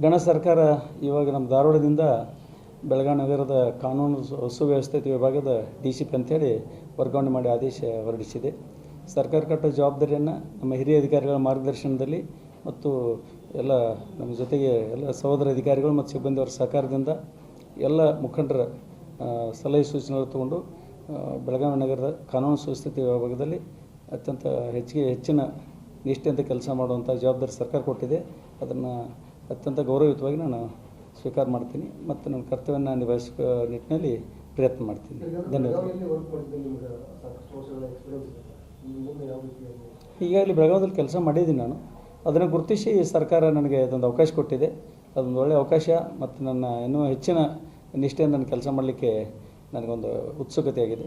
ಗಣ ಸರ್ಕಾರ ಇವಾಗ ನಮ್ಮ ಧಾರವಾಡದಿಂದ ಬೆಳಗಾವಿ ನಗರದ ಕಾನೂನು ಸುವ್ಯವಸ್ಥಿತ ಸುವ್ಯವಸ್ಥೆ ವಿಭಾಗದ ಡಿ ಸಿ ಪಿ ಅಂತೇಳಿ ವರ್ಗಾವಣೆ ಮಾಡಿ ಆದೇಶ ಹೊರಡಿಸಿದೆ. ಸರ್ಕಾರ ಕಟ್ಟೋ ಜವಾಬ್ದಾರಿಯನ್ನು ನಮ್ಮ ಹಿರಿಯ ಅಧಿಕಾರಿಗಳ ಮಾರ್ಗದರ್ಶನದಲ್ಲಿ ಮತ್ತು ಎಲ್ಲ ನಮ್ಮ ಜೊತೆಗೆ ಎಲ್ಲ ಸಹೋದರ ಅಧಿಕಾರಿಗಳು ಮತ್ತು ಸಿಬ್ಬಂದಿಯವರ ಸಹಕಾರದಿಂದ ಎಲ್ಲ ಮುಖಂಡರ ಸಲಹೆ ಸೂಚನೆಗಳು ತಗೊಂಡು ಬೆಳಗಾವಿ ನಗರದ ಕಾನೂನು ಸುಸ್ಥಿತಿ ವಿಭಾಗದಲ್ಲಿ ಅತ್ಯಂತ ಹೆಚ್ಚಿಗೆ ಹೆಚ್ಚಿನ ನಿಷ್ಠೆಯಿಂದ ಕೆಲಸ ಮಾಡುವಂಥ ಜವಾಬ್ದಾರಿ ಸರ್ಕಾರ ಕೊಟ್ಟಿದೆ. ಅದನ್ನು ಅತ್ಯಂತ ಗೌರವಯುತವಾಗಿ ನಾನು ಸ್ವೀಕಾರ ಮಾಡ್ತೀನಿ ಮತ್ತು ನನ್ನ ಕರ್ತವ್ಯನ ನಿಭಾಯಿಸೋ ನಿಟ್ಟಿನಲ್ಲಿ ಪ್ರಯತ್ನ ಮಾಡ್ತೀನಿ. ಧನ್ಯವಾದ ಈಗಾಗಲೇ ಬೆಳಗಾವಿಯಲ್ಲಿ ಕೆಲಸ ಮಾಡಿದ್ದೀನಿ ನಾನು. ಅದನ್ನು ಗುರುತಿಸಿ ಸರ್ಕಾರ ನನಗೆ ಅದೊಂದು ಅವಕಾಶ ಕೊಟ್ಟಿದೆ. ಅದೊಂದು ಒಳ್ಳೆಯ ಅವಕಾಶ ಮತ್ತು ನನ್ನ ಇನ್ನೂ ಹೆಚ್ಚಿನ ನಿಷ್ಠೆಯಿಂದ ನಾನು ಕೆಲಸ ಮಾಡಲಿಕ್ಕೆ ನನಗೊಂದು ಉತ್ಸುಕತೆಯಾಗಿದೆ.